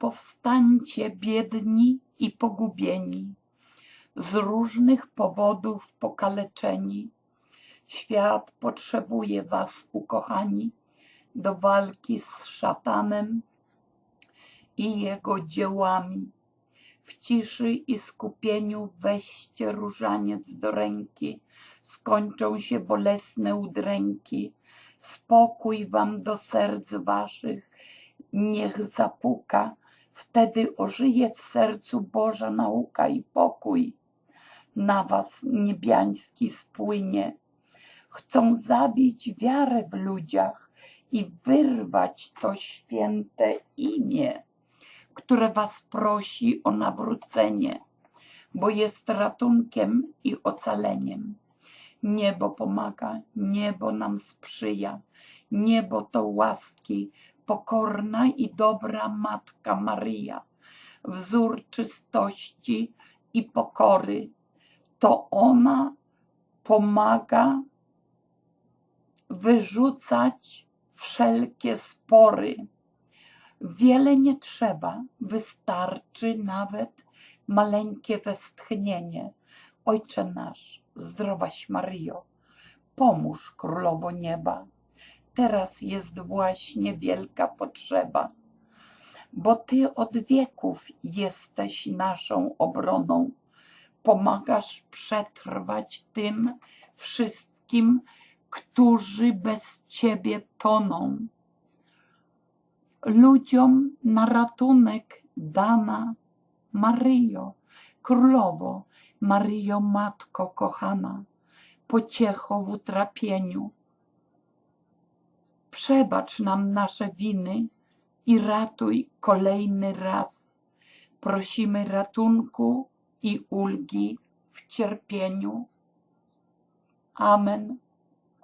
Powstańcie biedni i pogubieni, z różnych powodów pokaleczeni. Świat potrzebuje was, ukochani, do walki z szatanem i jego dziełami. W ciszy i skupieniu weźcie różaniec do ręki, skończą się bolesne udręki. Spokój wam do serc waszych, niech zapuka, wtedy ożyje w sercu Boża nauka i pokój. Na was niebiański spłynie. Chcą zabić wiarę w ludziach i wyrwać to święte imię, które was prosi o nawrócenie, bo jest ratunkiem i ocaleniem. Niebo pomaga, niebo nam sprzyja, niebo to łaski, pokorna i dobra Matka Maryja, wzór czystości i pokory. To ona pomaga wyrzucać wszelkie spory. Wiele nie trzeba, wystarczy nawet maleńkie westchnienie. Ojcze nasz, zdrowaś Maryjo, pomóż Królowo Nieba. Teraz jest właśnie wielka potrzeba, bo Ty od wieków jesteś naszą obroną. Pomagasz przetrwać tym wszystkim, którzy bez Ciebie toną. Ludziom na ratunek dana Maryjo, Królowo, Maryjo Matko kochana, pociecho w utrapieniu. Przebacz nam nasze winy i ratuj kolejny raz. Prosimy ratunku i ulgi w cierpieniu. Amen.